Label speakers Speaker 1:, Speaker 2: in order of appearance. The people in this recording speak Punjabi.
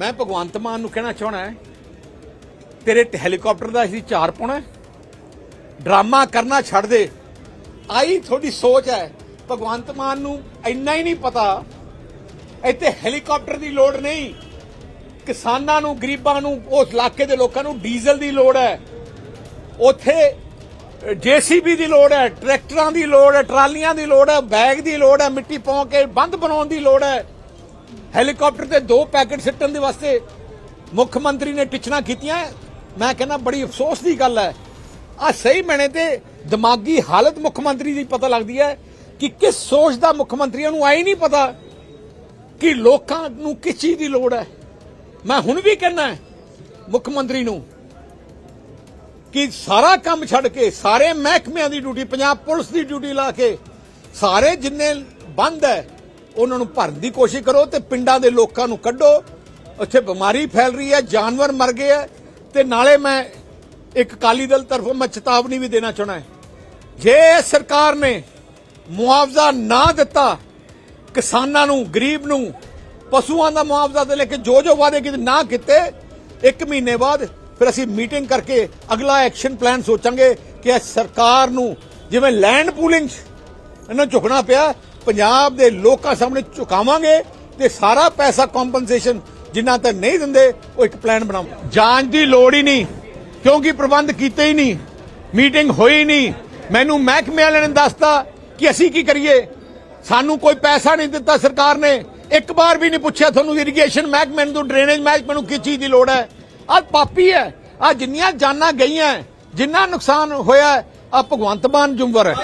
Speaker 1: ਮੈਂ ਭਗਵੰਤ ਮਾਨ ਨੂੰ ਕਹਿਣਾ ਚਾਹਣਾ ਹੈ, ਤੇਰੇ ਟ- ਹੈਲੀਕਾਪਟਰ ਦਾ ਅਸੀਂ ਚਾਰ ਪਾਉਣਾ ਡਰਾਮਾ ਕਰਨਾ ਛੱਡ ਦੇ। ਆਈ ਤੁਹਾਡੀ ਸੋਚ ਹੈ। ਭਗਵੰਤ ਮਾਨ ਨੂੰ ਇੰਨਾ ਹੀ ਨਹੀਂ ਪਤਾ। ਇੱਥੇ ਹੈਲੀਕਾਪਟਰ ਦੀ ਲੋੜ ਨਹੀਂ। ਕਿਸਾਨਾਂ ਨੂੰ, ਗਰੀਬਾਂ ਨੂੰ, ਉਸ ਇਲਾਕੇ ਦੇ ਲੋਕਾਂ ਨੂੰ ਡੀਜ਼ਲ ਦੀ ਲੋੜ ਹੈ। ਉੱਥੇ ਜੀਸੀਬੀ ਦੀ ਲੋੜ ਹੈ, ਟਰੈਕਟਰਾਂ ਦੀ ਲੋੜ ਹੈ, ਟਰਾਲੀਆਂ ਦੀ ਲੋੜ ਹੈ, ਬੈਗ ਦੀ ਲੋੜ ਹੈ, ਮਿੱਟੀ ਪਾਉ ਕੇ ਬੰਦ ਬਣਾਉਣ ਦੀ ਲੋੜ ਹੈ। ਹੈਲੀਕਾਪਟਰ ਤੇ ਦੋ ਪੈਕੇਟ ਸਿੱਟਣ ਦੇ ਵਾਸਤੇ ਮੁੱਖ ਮੰਤਰੀ ਨੇ ਟਿਚਣਾ ਕੀਤੀਆਂ। ਮੈਂ ਕਹਿੰਦਾ ਬੜੀ ਅਫਸੋਸ ਦੀ ਗੱਲ ਹੈ। ਆ ਸਹੀ ਮੈਨੇ ਤੇ ਦਿਮਾਗੀ ਹਾਲਤ ਮੁੱਖ ਮੰਤਰੀ ਦੀ ਪਤਾ ਲੱਗਦੀ ਹੈ ਕਿ ਕਿਸ ਸੋਚ ਦਾ ਮੁੱਖ ਮੰਤਰੀਆਂ ਨੂੰ ਆਈ ਨਹੀਂ ਪਤਾ ਕਿ ਲੋਕਾਂ ਨੂੰ ਕਿਸ ਚੀਜ਼ ਦੀ ਲੋੜ ਹੈ। ਮੈਂ ਹੁਣ ਵੀ ਕਹਿੰਦਾ ਮੁੱਖ ਮੰਤਰੀ ਨੂੰ ਕਿ ਸਾਰਾ ਕੰਮ ਛੱਡ ਕੇ, ਸਾਰੇ ਮਹਿਕਮਿਆਂ ਦੀ ਡਿਊਟੀ, ਪੰਜਾਬ ਪੁਲਿਸ ਦੀ ਡਿਊਟੀ ਲਾ ਕੇ ਸਾਰੇ ਜਿੰਨੇ ਬੰਦ ਹੈ ਉਹਨਾਂ ਨੂੰ ਭਰਨ ਦੀ ਕੋਸ਼ਿਸ਼ ਕਰੋ ਤੇ ਪਿੰਡਾਂ ਦੇ ਲੋਕਾਂ ਨੂੰ ਕੱਢੋ। ਉੱਥੇ ਬਿਮਾਰੀ ਫੈਲ ਰਹੀ ਹੈ, ਜਾਨਵਰ ਮਰ ਗਏ ਹੈ ਤੇ ਨਾਲੇ ਮੈਂ ਇੱਕ ਕਾਲੀ ਦਲ ਤਰਫੋਂ ਮੈਂ ਚੇਤਾਵਨੀ ਵੀ ਦੇਣਾ ਚਾਹਣਾ ਹੈ। ਜੇ ਸਰਕਾਰ ਨੇ ਮੁਆਵਜ਼ਾ ਨਾ ਦਿੱਤਾ, ਕਿਸਾਨਾਂ ਨੂੰ, ਗਰੀਬ ਨੂੰ, ਪਸ਼ੂਆਂ ਦਾ ਮੁਆਵਜ਼ਾ ਦੇ ਲੈ ਕੇ ਜੋ ਜੋ ਵਾਅਦੇ ਕੀਤੇ ਨਾ ਕੀਤੇ, ਇੱਕ ਮਹੀਨੇ ਬਾਅਦ ਫਿਰ ਅਸੀਂ ਮੀਟਿੰਗ ਕਰਕੇ ਅਗਲਾ ਐਕਸ਼ਨ ਪਲਾਨ ਸੋਚਾਂਗੇ ਕਿ ਸਰਕਾਰ ਨੂੰ ਜਿਵੇਂ ਲੈਂਡ ਪੂਲਿੰਗ ਇਹਨਾਂ ਨੂੰ ਝੁਕਣਾ ਪਿਆ ਪੰਜਾਬ ਦੇ ਲੋਕਾਂ ਸਾਹਮਣੇ ਝੁਕਾਵਾਂਗੇ ਤੇ ਸਾਰਾ ਪੈਸਾ ਕੰਪਨਸੇਸ਼ਨ ਜਿੰਨਾ ਤੱਕ ਨਹੀਂ ਦਿੰਦੇ, ਉਹ ਇੱਕ ਪਲਾਨ ਬਣਾਵਾਂ ਜਾਂਚ ਦੀ ਲੋੜ ਹੀ ਨਹੀਂ, ਕਿਉਂਕਿ ਪ੍ਰਬੰਧ ਕੀਤੇ ਹੀ ਨਹੀਂ ਮੀਟਿੰਗ ਹੋਈ ਨਹੀਂ। ਮੈਨੂੰ ਮਹਿਕਮੇ ਵਾਲਿਆਂ ਨੇ ਦੱਸਤਾ ਕਿ ਅਸੀਂ ਕੀ ਕਰੀਏ? ਸਾਨੂੰ ਕੋਈ ਪੈਸਾ ਨਹੀਂ ਦਿੱਤਾ ਸਰਕਾਰ ਨੇ। ਇੱਕ ਵਾਰ ਵੀ ਨਹੀਂ ਪੁੱਛਿਆ ਤੁਹਾਨੂੰ ਇਰੀਗੇਸ਼ਨ ਮਹਿਕਮੇ ਨੂੰ ਡਰੇਨੇਜ ਮਹਿਕਮੇ ਨੂੰ ਕਿਸ ਚੀਜ਼ ਦੀ ਲੋੜ ਹੈ। ਆ ਪਾਪੀ ਹੈ ਆ ਜਿੰਨੀਆਂ ਜਾਨਾਂ ਗਈਆਂ, ਜਿੰਨਾ ਨੁਕਸਾਨ ਹੋਇਆ ਆ ਭਗਵੰਤ ਮਾਨ ਜੁੰਵਰ ਹੈ।